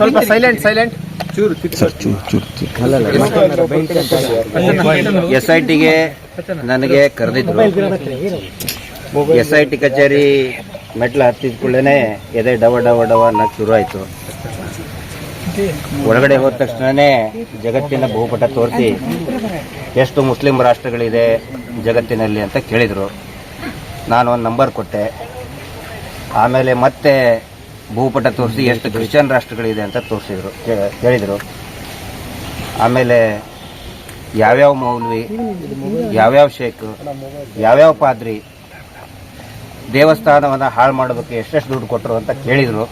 ಸ್ವಲ್ಪ silent silent S I ಟಿಗೆ ನನಗೆ ಕರೆದಿದ್ರು. ಎಸ್ ಐ ಟಿ ಕಚೇರಿ ಮೆಟ್ಲು ಹತ್ತಿದ ಕೂಡಲೇ ಎದೆ ಡವ ಡವ ಡವ ಅನ್ನೋ ಶುರು ಆಯಿತು. ಒಳಗಡೆ ಹೋದ ತಕ್ಷಣನೇ ಜಗತ್ತಿನ ಬಹುಪಟ ತೋರಿಸಿ ಎಷ್ಟು ಮುಸ್ಲಿಂ ರಾಷ್ಟ್ರಗಳಿದೆ ಜಗತ್ತಿನಲ್ಲಿ ಅಂತ ಕೇಳಿದರು. ನಾನು ಒಂದು ನಂಬರ್ ಕೊಟ್ಟೆ. ಆಮೇಲೆ ಮತ್ತೆ ಭೂಪಟ ತೋರಿಸಿ ಎಷ್ಟು ಕ್ರಿಶ್ಚಿಯನ್ ರಾಷ್ಟ್ರಗಳಿದೆ ಅಂತ ತೋರಿಸಿದ್ರು ಹೇಳಿದರು. ಆಮೇಲೆ ಯಾವ್ಯಾವ ಮೌಲ್ವಿ ಯಾವ್ಯಾವ ಶೇಖ್ ಯಾವ್ಯಾವ ಪಾದ್ರಿ ದೇವಸ್ಥಾನವನ್ನು ಹಾಳು ಮಾಡೋದಕ್ಕೆ ಎಷ್ಟೆಷ್ಟು ದುಡ್ಡು ಕೊಟ್ಟರು ಅಂತ ಕೇಳಿದರು.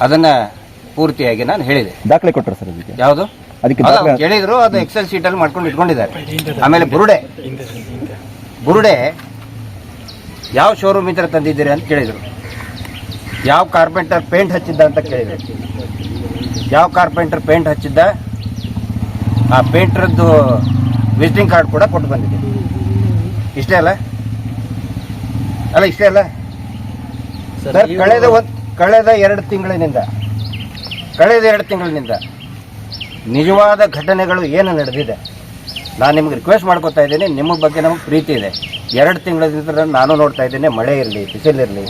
ಅದನ್ನು ಪೂರ್ತಿಯಾಗಿ ನಾನು ಹೇಳಿದೆ. ದಾಖಲೆ ಕೊಟ್ಟರು ಸರ್ ಯಾವುದು? ಅದಕ್ಕೆ ದಾಖಲೆ ಕೇಳಿದ್ರು ಅದು ಎಕ್ಸೆಲ್ ಶೀಟಲ್ಲಿ ಮಾಡ್ಕೊಂಡು ಇಟ್ಕೊಂಡಿದ್ದಾರೆ. ಆಮೇಲೆ ಬುರುಡೆ. ಬುರುಡೆ ಯಾವ ಶೋರೂಮ್ ಇಂದ ತಂದಿದ್ದೀರಿ ಅಂತ ಕೇಳಿದ್ರು. ಯಾವ ಕಾರ್ಪೆಂಟರ್ ಪೇಂಟ್ ಹಚ್ಚಿದ್ದ ಅಂತ ಕೇಳಿದ್ರು. ಯಾವ ಕಾರ್ಪೆಂಟರ್ ಪೇಂಟ್ ಹಚ್ಚಿದ್ದ? ಆ ಪೇಂಟ್ರದ್ದು ವಿಸಿಟಿಂಗ್ ಕಾರ್ಡ್ ಕೂಡ ಕೊಟ್ಟು ಬಂದಿದೆ. ಇಷ್ಟೇ ಅಲ್ಲ? ಅಲ್ಲ ಇಷ್ಟೇ ಅಲ್ಲ? ಸರ್ ಕಳೆದ ಒಂದು ಕಳೆದ ಎರಡು ತಿಂಗಳಿನಿಂದ. ಕಳೆದ ಎರಡು ತಿಂಗಳಿನಿಂದ. ನಿಜವಾದ ಘಟನೆಗಳು ಏನು ನಡೆದಿದೆ? ನಾನು ನಿಮ್ಗೆ ರಿಕ್ವೆಸ್ಟ್ ಮಾಡ್ಕೊತಾ ಇದ್ದೀನಿ, ನಿಮ್ಮ ಬಗ್ಗೆ ನಮಗೆ ಪ್ರೀತಿ ಇದೆ. ಎರಡು ತಿಂಗಳಿಂದ ನಾನು ನೋಡ್ತಾ ಇದ್ದೇನೆ, ಮಳೆ ಇರಲಿ ಬಿಸಿಲಿರಲಿ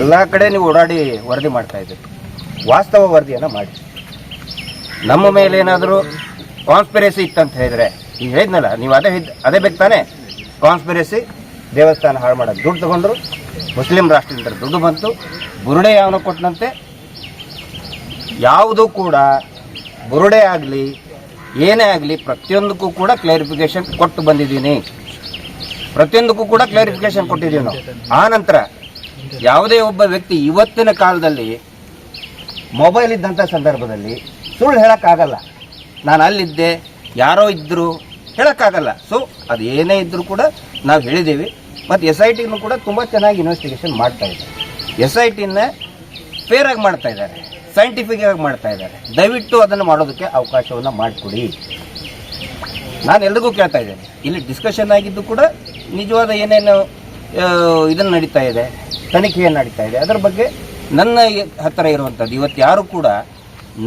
ಎಲ್ಲ ಕಡೆ ನೀವು ಓಡಾಡಿ ವರದಿ ಮಾಡ್ತಾ ಇದ್ದೀರಿ. ವಾಸ್ತವ ವರದಿಯನ್ನು ಮಾಡಿ. ನಮ್ಮ ಮೇಲೆ ಏನಾದರೂ ಕಾನ್ಸ್ಪಿರಸಿ ಇತ್ತಂತ ಹೇಳಿದರೆ ಈಗ ಹೇಳಿದ್ನಲ್ಲ, ನೀವು ಅದೇ ಅದೇ ಬೇಕು ತಾನೇ? ಕಾನ್ಸ್ಪಿರಸಿ ದೇವಸ್ಥಾನ ಹಾಳು ಮಾಡೋದು ದುಡ್ಡು ತಗೊಂಡ್ರು, ಮುಸ್ಲಿಂ ರಾಷ್ಟ್ರದಿಂದ ದುಡ್ಡು ಬಂತು, ಬುರುಡೆ ಯಾವನ ಕೊಟ್ಟನಂತೆ ಯಾವುದೂ ಕೂಡ ಬುರುಡೆ ಆಗಲಿ, ಏನೇ ಆಗಲಿ, ಪ್ರತಿಯೊಂದಕ್ಕೂ ಕೂಡ ಕ್ಲಾರಿಫಿಕೇಶನ್ ಕೊಟ್ಟು ಬಂದಿದ್ದೀನಿ. ಪ್ರತಿಯೊಂದಕ್ಕೂ ಕೂಡ ಕ್ಲಾರಿಫಿಕೇಶನ್ ಕೊಟ್ಟಿದ್ದೀವಿ ನಾವು. ಆ ನಂತರ ಯಾವುದೇ ಒಬ್ಬ ವ್ಯಕ್ತಿ ಇವತ್ತಿನ ಕಾಲದಲ್ಲಿ ಮೊಬೈಲ್ ಇದ್ದಂಥ ಸಂದರ್ಭದಲ್ಲಿ ಸುಳ್ಳು ಹೇಳೋಕ್ಕಾಗಲ್ಲ. ನಾನು ಅಲ್ಲಿದ್ದೆ, ಯಾರೋ ಇದ್ದರು ಹೇಳೋಕ್ಕಾಗಲ್ಲ. ಸೊ ಅದು ಏನೇ ಇದ್ದರೂ ಕೂಡ ನಾವು ಹೇಳಿದ್ದೀವಿ. ಮತ್ತು ಎಸ್ ಐ ಟಿನೂ ಕೂಡ ತುಂಬ ಚೆನ್ನಾಗಿ ಇನ್ವೆಸ್ಟಿಗೇಷನ್ ಮಾಡ್ತಾ ಇದ್ದಾರೆ ಎಸ್ ಐ ಟಿನ ಫೇರಾಗಿ ಮಾಡ್ತಾ ಇದ್ದಾರೆ. ಸೈಂಟಿಫಿಕ್ ಆಗಿ ಮಾಡ್ತಾ ಇದ್ದಾರೆ. ದಯವಿಟ್ಟು ಅದನ್ನು ಮಾಡೋದಕ್ಕೆ ಅವಕಾಶವನ್ನು ಮಾಡಿಕೊಡಿ. ನಾನು ಎಲ್ರಿಗೂ ಕೇಳ್ತಾ ಇದ್ದೇನೆ. ಇಲ್ಲಿ ಡಿಸ್ಕಷನ್ ಆಗಿದ್ದು ಕೂಡ ನಿಜವಾದ ಏನೇನು ಇದನ್ನು ನಡೀತಾ ಇದೆ ತನಿಖೆ ಏನು ನಡೀತಾ ಇದೆ. ಅದರ ಬಗ್ಗೆ ನನ್ನ ಹತ್ತಿರ ಇರುವಂಥದ್ದು, ಇವತ್ತು ಯಾರು ಕೂಡ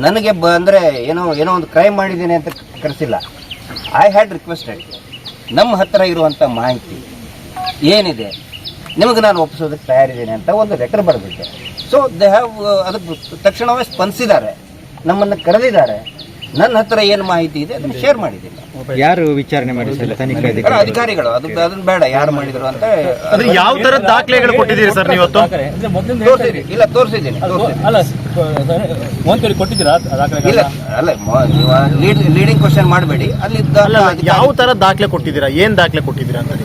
ನನಗೆ ಬ, ಅಂದರೆ ಏನೋ ಏನೋ ಒಂದು ಕ್ರೈಮ್ ಮಾಡಿದ್ದೀನಿ ಅಂತ ಕರೆಸಿಲ್ಲ. ಐ ಹ್ಯಾಡ್ ರಿಕ್ವೆಸ್ಟೆಡ್ ನಮ್ಮ ಹತ್ತಿರ ಇರುವಂಥ ಮಾಹಿತಿ ಏನಿದೆ? ನಿಮಗೆ ನಾನು ಒಪ್ಪಿಸೋದಕ್ಕೆ ತಯಾರಿದ್ದೀನಿ ಅಂತ ಒಂದು ಲೆಟರ್ ಬರೆದಿದ್ದೆ ಸೊ ದೇ ಹ್ಯಾವ್ ಅದಕ್ಕೆ ತಕ್ಷಣವೇ ಸ್ಪಂದಿಸಿದ್ದಾರೆ. ನಮ್ಮನ್ನು ಕರೆದಿದ್ದಾರೆ. ನನ್ನ ಹತ್ರ ಏನು ಮಾಹಿತಿ ಇದೆ ಅದನ್ನು ಶೇರ್ ಮಾಡಿದ್ದೀನಿ. ಯಾರು ವಿಚಾರಣೆ ಮಾಡಿದ್ರು ತನಿಖೆ ಅಧಿಕಾರಿಗಳು? ಅದು ಅದನ್ನ ಬೇಡ ಯಾರು ಮಾಡಿದ್ರು ಅಂತ ಅಂದ್ರೆ ಯಾವ ತರ ದಾಖಲೆಗಳು ಕೊಟ್ಟಿದ್ದೀರಿ ಸರ್ ನೀವು ಇವತ್ತು ತೋರಿಸಿದ್ದೀನಿ ಇಲ್ಲ ತೋರಿಸಿದ್ದೀನಿ ತೋರಿಸಿದ್ದೀನಿ. ಅಲ್ಲ ಒಂದ್ ಪೇ ಕೊಟ್ಟಿದ್ದೀರಾ ಅಲ್ಲ ಇಲ್ಲ ಅಲ್ಲ ಲೀಡಿಂಗ್ ಕ್ವಶನ್ ಮಾಡಬೇಡಿ. ಅಲ್ಲಿ ಅಲ್ಲ ಯಾವ ತರ ದಾಖಲೆ ಕೊಟ್ಟಿದ್ದೀರಾ? ಏನ್ ದಾಖಲೆ ಕೊಟ್ಟಿದ್ದೀರಾ ಅಂತ ನೀವು?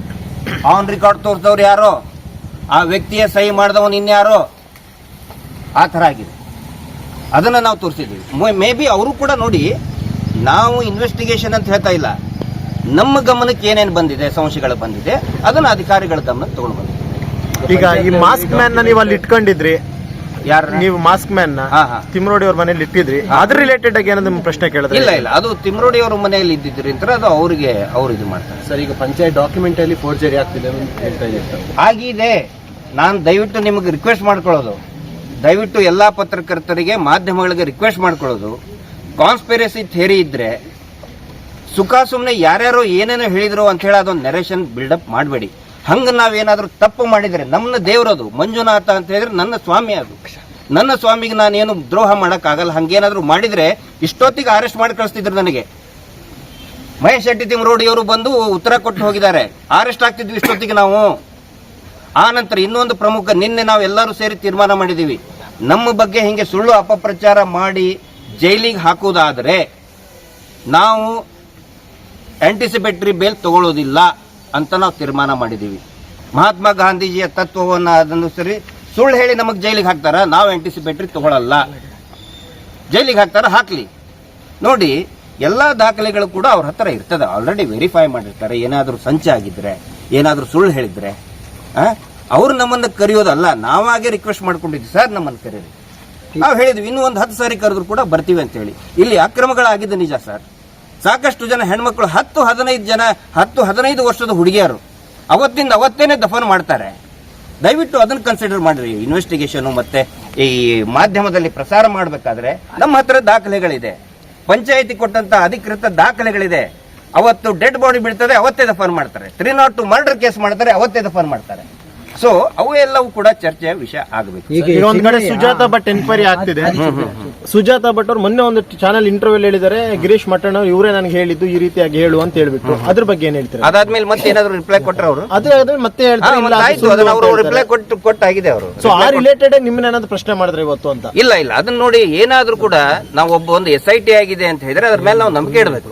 ಆನ್ ರೆಕಾರ್ಡ್ ತೋರಿಸಿದವ್ರು ಯಾರೋ? ಆ ವ್ಯಕ್ತಿಯ ಸಹಿ ಮಾಡಿದವನು ಇನ್ಯಾರೋ? ಆ ಥರ ಆಗಿದೆ. ಅದನ್ನು ನಾವು ತೋರಿಸಿದ್ದೀವಿ. ಮೇ ಬಿ ಅವರು ಕೂಡ ನೋಡಿ, ನಾವು ಇನ್ವೆಸ್ಟಿಗೇಷನ್ ಅಂತ ಹೇಳ್ತಾ ಇಲ್ಲ. ನಮ್ಮ ಗಮನಕ್ಕೆ ಏನೇನು ಬಂದಿದೆ, ಸಂಶಯಗಳು ಬಂದಿದೆ, ಅದನ್ನು ಅಧಿಕಾರಿಗಳ ಗಮನಕ್ಕೆ ತಗೊಂಡು ಬಂದಿದ್ದೀವಿ. ಈಗ ಈ ಮಾಸ್ಕ್ ಮ್ಯಾನ್ ನೀವು ಅಲ್ಲಿ ಇಟ್ಕೊಂಡಿದ್ರಿ ಯಾರು ನೀವು ಮಾಸ್ಕ್ ಮ್ಯಾನ್. ತಿಮ್ರೋಡಿ ಅವ್ರ ಮನೇಲಿ ಇಟ್ಟಿದ್ರಿ? ಅದ್ರ ರಿಲೇಟೆಡ್ ಆಗಿ ಏನೋ ನಿಮ್ಮ ಪ್ರಶ್ನೆ ಕೇಳಿದ್ರೆ ಇಲ್ಲ ಇಲ್ಲ. ಅದು ತಿಮ್ರೋಡಿ ಅವ್ರ ಮನೆಯಲ್ಲಿ ಇದ್ದಿದ್ದರಿಂದ ಅದು ಅವರಿಗೆ ಅವ್ರು ಇದು ಮಾಡ್ತಾರೆ. ಸರ್ ಈಗ ಪಂಚಾಯತ್ ಡಾಕ್ಯುಮೆಂಟ್ ಅಲ್ಲಿ ಫೋರ್ಜರಿ ಆಗ್ತಿದೆ ಅಂತ ಹೇಳ್ತಾ ಇದ್ದೀವಿ ಆಗಿದೆ ನಾನು ದಯವಿಟ್ಟು ನಿಮಗೆ ರಿಕ್ವೆಸ್ಟ್ ಮಾಡ್ಕೊಳ್ಳೋದು. ದಯವಿಟ್ಟು ಎಲ್ಲ ಪತ್ರಕರ್ತರಿಗೆ ಮಾಧ್ಯಮಗಳಿಗೆ ರಿಕ್ವೆಸ್ಟ್ ಮಾಡ್ಕೊಳ್ಳೋದು. ಕಾನ್ಸ್ಪಿರಸಿ ಥೇರಿ ಇದ್ರೆ ಸುಖ ಸುಮ್ಮನೆ ಯಾರ್ಯಾರೋ ಏನೇನೋ ಹೇಳಿದ್ರು ಅಂತ ಹೇಳಿ ಅದೊಂದು ನೆರೇಷನ್ ಬಿಲ್ಡಪ್ ಮಾಡಬೇಡಿ. ಹಂಗೆ ನಾವೇನಾದರೂ ತಪ್ಪು ಮಾಡಿದರೆ ನಮ್ಮ ದೇವರದು, ಮಂಜುನಾಥ ಅಂತ ಹೇಳಿದ್ರೆ ನನ್ನ ಸ್ವಾಮಿ ಅದು. ನನ್ನ ಸ್ವಾಮಿಗೆ ನಾನೇನು ದ್ರೋಹ ಮಾಡೋಕ್ಕಾಗಲ್ಲ, ಹಂಗೇನಾದರೂ ಮಾಡಿದರೆ ಇಷ್ಟೊತ್ತಿಗೆ ಅರೆಸ್ಟ್ ಮಾಡಿ ಕಳಿಸ್ತಿದ್ರು ನನಗೆ. ಮಹೇಶ್ ಶೆಟ್ಟಿ ತಿಮ್ರೋಡಿ ಅವರು ಬಂದು ಉತ್ತರ ಕೊಟ್ಟು ಹೋಗಿದ್ದಾರೆ. ಅರೆಸ್ಟ್ ಆಗ್ತಿದ್ವಿ ಇಷ್ಟೊತ್ತಿಗೆ ನಾವು. ಆ ನಂತರ ಇನ್ನೊಂದು ಪ್ರಮುಖ, ನಿನ್ನೆ ನಾವು ಎಲ್ಲರೂ ಸೇರಿ ತೀರ್ಮಾನ ಮಾಡಿದ್ದೀವಿ. ನಮ್ಮ ಬಗ್ಗೆ ಹಿಂಗೆ ಸುಳ್ಳು ಅಪಪ್ರಚಾರ ಮಾಡಿ ಜೈಲಿಗೆ ಹಾಕೋದಾದರೆ ನಾವು ಆಂಟಿಸಿಪೇಟರಿ ಬೇಲ್ ತಗೊಳ್ಳೋದಿಲ್ಲ ಅಂತ ನಾವು ತೀರ್ಮಾನ ಮಾಡಿದ್ದೀವಿ. ಮಹಾತ್ಮ ಗಾಂಧೀಜಿಯ ತತ್ವವನ್ನು ಅದನುಸರಿ ಸುಳ್ಳು ಹೇಳಿ ನಮಗೆ ಜೈಲಿಗೆ ಹಾಕ್ತಾರ, ನಾವು ಆಂಟಿಸಿಪೇಟ್ರಿ ತಗೊಳ್ಳಲ್ಲ ಜೈಲಿಗೆ ಹಾಕ್ತಾರ, ಹಾಕ್ಲಿ. ನೋಡಿ, ಎಲ್ಲ ದಾಖಲೆಗಳು ಕೂಡ ಅವ್ರ ಹತ್ರ ಇರ್ತದೆ ಆಲ್ರೆಡಿ ವೆರಿಫೈ ಮಾಡಿರ್ತಾರೆ, ಏನಾದರೂ ಸಂಚ ಆಗಿದ್ರೆ, ಏನಾದರೂ ಸುಳ್ಳು ಹೇಳಿದ್ರೆ? ಅವ್ರು ನಮ್ಮನ್ನು ಕರೆಯೋದಲ್ಲ, ನಾವಾಗೆ ರಿಕ್ವೆಸ್ಟ್ ಮಾಡ್ಕೊಂಡಿದ್ವಿ ಸರ್ ನಮ್ಮನ್ನು ಕರೀರಿ. ನಾವು ಹೇಳಿದ್ವಿ, ಇನ್ನೂ ಒಂದು ಹತ್ತು ಸಾರಿ ಕರೆದ್ರು ಕೂಡ ಬರ್ತೀವಿ ಅಂತ ಹೇಳಿ. ಇಲ್ಲಿ ಅಕ್ರಮಗಳಾಗಿದ್ದು ನಿಜ ಸರ್ ಸಾಕಷ್ಟು ಜನ ಹೆಣ್ಮಕ್ಳು ಹತ್ತು ಹದಿನೈದು ಜನ, ಹತ್ತು ಹದಿನೈದು ವರ್ಷದ ಹುಡುಗಿಯರು. ಅವತ್ತಿಂದ ಅವತ್ತೇನೆ ದಫನ್ ಮಾಡ್ತಾರೆ. ದಯವಿಟ್ಟು ಅದನ್ನ ಕನ್ಸಿಡರ್ ಮಾಡಿರಿ ಇನ್ವೆಸ್ಟಿಗೇಷನ್ ಮತ್ತೆ ಈ ಮಾಧ್ಯಮದಲ್ಲಿ ಪ್ರಸಾರ ಮಾಡಬೇಕಾದ್ರೆ ನಮ್ಮ ಹತ್ರ ದಾಖಲೆಗಳಿದೆ. ಪಂಚಾಯತಿ ಕೊಟ್ಟಂತ ಅಧಿಕೃತ ದಾಖಲೆಗಳಿದೆ. ಅವತ್ತು ಡೆಡ್ ಬಾಡಿ ಬೀಳ್ತದೆ, ಅವತ್ತೇ ದಫನ್ ಮಾಡ್ತಾರೆ. Three not two murder case ಮಾಡ್ತಾರೆ, ಅವತ್ತೇ ದಫನ್ ಮಾಡ್ತಾರೆ. ಸೊ ಅವು ಎಲ್ಲವೂ ಕೂಡ ಚರ್ಚೆಯ ವಿಷಯ ಆಗಬೇಕು. ಈಗ ಒಂದ್ ಕಡೆ ಸುಜಾತ ಭಟ್ ಎನ್ಕ್ವೈರಿ ಆಗ್ತಿದೆ. ಸುಜಾತ ಭಟ್ ಅವ್ರು ಮೊನ್ನೆ ಒಂದು ಚಾನಲ್ ಇಂಟರ್ವ್ಯೂ ಹೇಳಿದ್ದಾರೆ ಗಿರೀಶ್ ಮಟ್ಟಣ್ಣ ಅವ್ರು ಇವರೇ ನನಗೆ ಹೇಳಿದ್ದು ಈ ರೀತಿಯಾಗಿ ಹೇಳು ಅಂತ ಹೇಳ್ಬಿಟ್ಟು. ಅದ್ರ ಬಗ್ಗೆ ಏನ್ ಹೇಳ್ತಾರೆ? ಅದಾದ್ಮೇಲೆ ಮತ್ತೆ ಏನಾದ್ರು ರಿಪ್ಲೈ ಕೊಟ್ಟರೆ ಅವರು? ಅದೇ ಮತ್ತೆ ಹೇಳ್ತಾರೆ ಇಲ್ಲ, ಆಯ್ತು ಸುಳ್ಳು ಅದನ್ನ ಅವರು ರಿಪ್ಲೈ ಹೇಳ್ತಾರೆ. ಕೊಟ್ಟು ಕೊಟ್ಟಾಗಿದೆ ಅವರು. ಸೊ ಆ ರಿಲೇಟೆಡ್ ನಿಮ್ಮನ್ನ ಏನಾದ್ರು ಪ್ರಶ್ನೆ ಮಾಡಿದ್ರೆ ಇವತ್ತು ಅಂತ? ಇಲ್ಲ ಇಲ್ಲ. ಅದನ್ನ ನೋಡಿ ಏನಾದ್ರೂ ಕೂಡ ನಾವು ಒಬ್ಬ ಒಂದು ಎಸ್ ಐ ಟಿ ಆಗಿದೆ ಅಂತ ಹೇಳಿದ್ರೆ ಅದ್ರ ಮೇಲೆ ನಾವು ನಂಬಿಕೆ ಇಡಬೇಕು.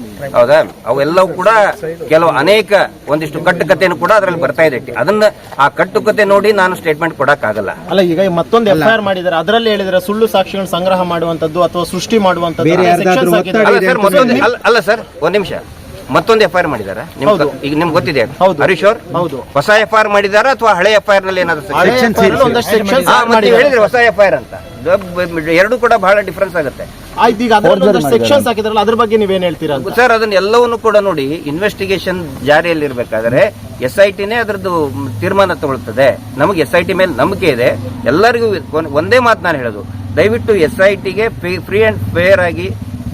ಹೌದಾ? ಅವೆಲ್ಲವೂ ಕೂಡ ಕೆಲವು ಅನೇಕ ಒಂದಿಷ್ಟು ಕಟ್ಟುಕತೆಯನ್ನು ಕೂಡ ಅದರಲ್ಲಿ ಬರ್ತಾ ಇದೆ ಅದನ್ನ ಆ ಕಟ್ಟುಕತೆ ನೋಡಿ ನಾನು ಸ್ಟೇಟ್ಮೆಂಟ್ ಕೊಡಕ್ಕಾಗಲ್ಲ. ಅಲ್ಲ ಈಗ ಮತ್ತೊಂದು ಎಫ್ ಐ ಆರ್ ಮಾಡಿದ್ದಾರೆ ಅದರಲ್ಲಿ ಹೇಳಿದ್ರೆ ಸುಳ್ಳು ಸಾಕ್ಷಿಗಳನ್ನು ಸಂಗ್ರಹ ಮಾಡುವಂತದ್ದು ಅಥವಾ ಸೃಷ್ಟಿ ಮಾಡುವಂತದ್ದು ಅಲ್ಲ ಸರ್ ಮತ್ತೊಂದು ಅಲ್ಲ ಅಲ್ಲ ಸರ್ ಒಂದ್ ನಿಮಿಷ. ಮತ್ತೊಂದು ಎಫ್ ಐ ಆರ್ ಮಾಡಿದಾರ. ಈಗ ನಿಮ್ಗೆ ಗೊತ್ತಿದೆ ಹೌದು. ಹರೀಶ್ ಅವ್ರ? ಹೌದು. ಹೊಸ ಎಫ್ ಐ ಆರ್ ಮಾಡಿದಾರ ಅಥವಾ ಹಳೆ ಎಫ್ ಐ ಆರ್ನಲ್ಲಿ ಏನಾದ್ರು. ಹೇಳಿದ್ರೆ ಹೊಸ ಎಫ್ ಐ ಆರ್ ಅಂತ. ಎರಡು ಕೂಡ ಬಹಳ ಡಿಫ್ರೆನ್ಸ್ ಆಗುತ್ತೆ. ಆಯ್ತು ಈಗ ಸೆಕ್ಷನ್ಸ್ ಹಾಕಿದ್ರಲ್ಲ ಅದ್ರ ಬಗ್ಗೆ ನೀವೇನ್ ಹೇಳ್ತೀರಾ ಸರ್ ಅದನ್ನ ಎಲ್ಲವನ್ನು ಕೂಡ ನೋಡಿ ಇನ್ವೆಸ್ಟಿಗೇಷನ್ ಜಾರಿಯಲ್ಲಿ ಇರಬೇಕಾದ್ರೆ ಎಸ್ ಐ ಟಿನೇ ಅದರದ್ದು ತೀರ್ಮಾನ ತಗೊಳ್ತದೆ. ನಮಗೆ ಎಸ್ ಐ ಟಿ ಮೇಲೆ ನಂಬಿಕೆ ಇದೆ. ಎಲ್ಲರಿಗೂ ಒಂದ್- ಒಂದೇ ಮಾತು ನಾನು ಹೇಳೋದು. ದಯವಿಟ್ಟು ಎಸ್ ಐ ಟಿಗೆ ಫ್ರೀ ಅಂಡ್ ಫೇರ್ ಆಗಿ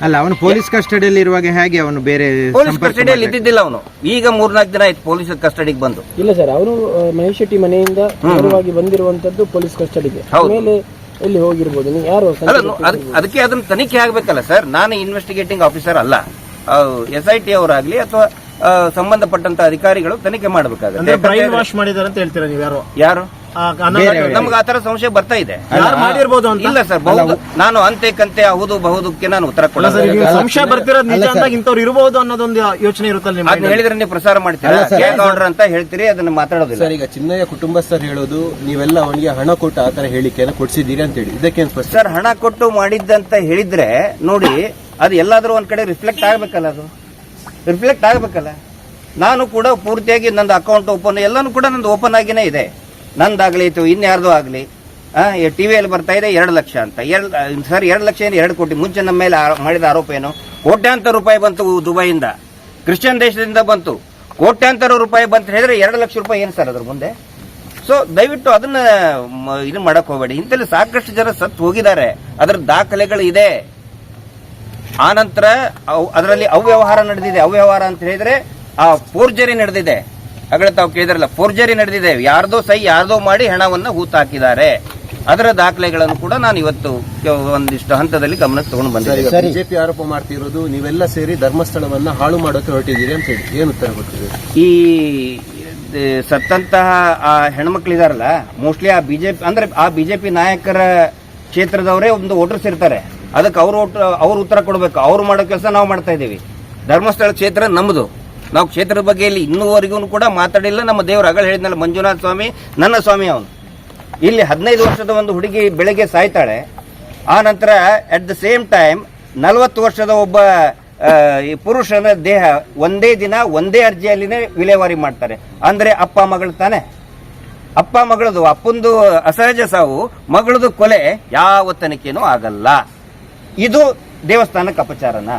ಅಲ್ಲ ಅವನು ಪೊಲೀಸ್ ಕಸ್ಟಡಿಯಲ್ಲಿ ಇರುವಾಗ ಹೇಗೆ ಅವನು ಬೇರೆ ಪೊಲೀಸ್ ಸಂಪರ್ಕ ಕಸ್ಟಡಿಯಲ್ಲಿ ಮಾಡ್ಲಿಕ್ಕೆ- ಇದ್ದಿದ್ದಿಲ್ಲ ಅವನು. ಈಗ ಮೂರ್ನಾಲ್ಕು ದಿನ ಆಯ್ತು ಪೊಲೀಸ್ ಕಸ್ಟಡಿಗೆ ಬಂದು. ಇಲ್ಲ ಸರ್ ಅವರು ಮಹೇಶ್ ಶೆಟ್ಟಿ ಮನೆಯಿಂದ ನೇರವಾಗಿ ಬಂದಿರುವಂತದ್ದು ಪೊಲೀಸ್ ಕಸ್ಟಡಿಗೆ. ಹೌದು. ಆಮೇಲೆ ಎಲ್ಲಿ ಹೋಗಿರ್ಬೋದು? ನೀವು ಯಾರು ಅಲ್ಲ ನೋ- ಅದ್- ಅದಕ್ಕೆ ಅದನ್ನ ತನಿಖೆ ಆಗ್ಬೇಕಲ್ಲ ಸರ್. ನಾನು ಇನ್ವೆಸ್ಟಿಗೇಟಿಂಗ್ ಆಫೀಸರ್ ಅಲ್ಲ. ಎಸ್ ಐ ಟಿ ಅವರಾಗ್ಲಿ ಅಥವಾ ಸಂಬಂಧಪಟ್ಟಂತ ಅಧಿಕಾರಿಗಳು ತನಿಖೆ ಅಂದ್ರೆ ಮಾಡಬೇಕಾಗುತ್ತೆ ಬ್ರೈನ್ ವಾಶ್ ಮಾಡಿದಾರೆ ಅಂತ ಹೇಳ್ತೀರಾ ನೀವು ಯಾರು? ಯಾರು? ನಮ್ಗೆ ಆತರ ಸಂಶಯ ಬರ್ತಾ ಇದೆ. ಯಾರು ಮಾಡಿರ್ಬೋದು ಅಂತ? ಇಲ್ಲ ಸರ್ ಬಹುದು ನಾನು ಅಂತೆ ಕಂತೆ ಹೌದು ಬಹುದಕ್ಕೆ ನಾನು ಉತ್ತರ ಕೊಡೋದು ಕೊಡಲ್ಲ ಸಂಶಯ ಬರ್ತಿರೋದು ನಿಜ ಅಂದಾಗ ಇಂಥವ್ರು ಇರಬಹುದು ಅನ್ನೋದೊಂದು ಯೋಚನೆ ಇರುತ್ತಲ್ಲ ಅದನ್ನ ಹೇಳಿದ್ರೆ ನೀವು ಪ್ರಸಾರ ಮಾಡ್ತೀರಾ? ಅಂತ ಹೇಳ್ತೀರಿ ಅದನ್ನ ಮಾತಾಡೋದಿಲ್ಲ. ಸರ್ ಈಗ ಚಿನ್ನಯ್ಯ ಕುಟುಂಬಸ್ಥರು ಹೇಳೋದು ನೀವೆಲ್ಲ ಅವನಿಗೆ ಹಣ ಕೊಟ್ಟು ಆ ತರ ಹೇಳಿಕೆಯನ್ನು ಕೊಡ್ಸಿದ್ದೀರಿ ಅಂತ ಹೇಳಿ. ಇದಕ್ಕೆ ಸರ್ ಹಣ ಕೊಟ್ಟು ಮಾಡಿದ್ದಂತ ಹೇಳಿದ್ರೆ ನೋಡಿ ಅದು ಎಲ್ಲಾದ್ರೂ ಒಂದ್ ಕಡೆ ರಿಫ್ಲೆಕ್ಟ್ ಆಗ್ಬೇಕಲ್ಲ ಅದು. ರಿಫ್ಲೆಕ್ಟ್ ಆಗ್ಬೇಕಲ್ಲ. ನಾನು ಕೂಡ ಪೂರ್ತಿಯಾಗಿ ನಂದು ಅಕೌಂಟ್ ಓಪನ್ ಎಲ್ಲಾನು ಕೂಡ ನಂದು ಓಪನ್ ಆಗಿನೇ ಇದೆ. ನಂದಾಗ್ಲಿ ಅಥವಾ ಇನ್ಯಾರ್ದು ಟಿ ವಿಯಲ್ಲಿ ಬರ್ತಾ ಇದೆ ಎರಡು ಲಕ್ಷ ಅಂತ. ಎರಡು ಸರ್, ಎರಡು ಲಕ್ಷ ಏನು, ಎರಡು ಕೋಟಿ. ಮುಂಚೆ ನಮ್ಮ ಮೇಲೆ ಮಾಡಿದ ಆರೋಪ ಏನು? ಕೋಟ್ಯಾಂತರ ರೂಪಾಯಿ ಬಂತು ದುಬೈಯಿಂದ. ಕ್ರಿಶ್ಚಿಯನ್ ದೇಶದಿಂದ ಬಂತು. ಕೋಟ್ಯಾಂತರ ರೂಪಾಯಿ ಬಂತ ಹೇಳಿದ್ರೆ ಎರಡು ಲಕ್ಷ ರೂಪಾಯಿ ಏನು ಸರ್ ಅದ್ರ ಮುಂದೆ? ಸೊ ದಯವಿಟ್ಟು ಅದನ್ನ ಇದು ಮಾಡಕ್ ಹೋಗಬೇಡಿ. ಇಂತಲ್ಲಿ ಸಾಕಷ್ಟು ಜನ ಸತ್ತು ಹೋಗಿದ್ದಾರೆ. ಅದರ ದಾಖಲೆಗಳು ಇದೆ. ಆನಂತರ ನಂತರ ಅದರಲ್ಲಿ ಅವ್ಯವಹಾರ ನಡೆದಿದೆ. ಅವ್ಯವಹಾರ ಅಂತ ಹೇಳಿದ್ರೆ ಆ ಫೋರ್ಜರಿ ನಡೆದಿದೆ. ಅಗಳ ತಾವು ಕೇಳಿದ್ರಲ್ಲ ಫೋರ್ಜರಿ ನಡೆದಿದೆ. ಯಾರ್ದೋ ಸೈ ಯಾರ್ದೋ ಮಾಡಿ ಹಣವನ್ನ ಹೂತಾಕಿದ್ದಾರೆ. ಅದರ ದಾಖಲೆಗಳನ್ನು ಕೂಡ ನಾನು ಇವತ್ತು ಒಂದಿಷ್ಟು ಹಂತದಲ್ಲಿ ಗಮನಕ್ಕೆ ತಗೊಂಡು ಬಂದಿದ್ದೆ. ಬಿಜೆಪಿ ಆರೋಪ ಮಾಡ್ತಿರೋದು ನೀವೆಲ್ಲ ಸೇರಿ ಧರ್ಮಸ್ಥಳವನ್ನ ಹಾಳು ಮಾಡೋಕೆ ಹೊರಟಿದ್ದೀರಿ ಅಂತ ಹೇಳಿ. ಏನು ಉತ್ತರ ಗೊತ್ತಿದೆ ಈ ಸತ್ತಂತಹ ಆ ಹೆಣ್ಮಕ್ಳಿದಾರಲ್ಲ ಮೋಸ್ಟ್ಲಿ ಆ ಬಿಜೆಪಿ ಅಂದ್ರೆ ಆ ಬಿಜೆಪಿ ನಾಯಕರ ಕ್ಷೇತ್ರದವರೇ ಒಂದು ವೋಟರ್ಸ್ ಇರ್ತಾರೆ. ಅದಕ್ಕೆ ಅವರು ಅವ್ರ ಉತ್ತರ ಕೊಡಬೇಕು. ಅವ್ರು ಮಾಡೋ ಕೆಲಸ ನಾವು ಮಾಡ್ತಾ ಇದ್ದೀವಿ. ಧರ್ಮಸ್ಥಳ ಕ್ಷೇತ್ರ ನಮ್ಮದು ನಾವು ಕ್ಷೇತ್ರದ ಬಗ್ಗೆ ಇಲ್ಲಿ ಇನ್ನೂವರೆಗೂ ಕೂಡ ಮಾತಾಡಿಲ್ಲ. ನಮ್ಮ ದೇವರು ಅಗಳ ಹೇಳಿದ್ನಲ್ಲ, ಮಂಜುನಾಥ ಸ್ವಾಮಿ, ನನ್ನ ಸ್ವಾಮಿ ಅವನು. ಇಲ್ಲಿ ಹದಿನೈದು ವರ್ಷದ ಒಂದು ಹುಡುಗಿ ಬೆಳಗ್ಗೆ ಸಾಯ್ತಾಳೆ. ಆ ನಂತರ ಅಟ್ ದ ಸೇಮ್ ಟೈಮ್ ನಲವತ್ತು ವರ್ಷದ ಒಬ್ಬ ಪುರುಷನ ದೇಹ ಒಂದೇ ದಿನ ಒಂದೇ ಅರ್ಜಿಯಲ್ಲಿನೇ ವಿಲೇವಾರಿ ಮಾಡ್ತಾರೆ. ಅಂದರೆ ಅಪ್ಪ ಮಗಳು ತಾನೆ? ಅಪ್ಪ ಮಗಳದು ಅಪ್ಪಂದು ಅಸಹಜ ಸಾವು, ಮಗಳದು ಕೊಲೆ ಯಾವ ತನಿಖೆನೂ ಆಗಲ್ಲ. ಇದು ದೇವಸ್ಥಾನಕ್ಕೆ ಅಪಚಾರನ?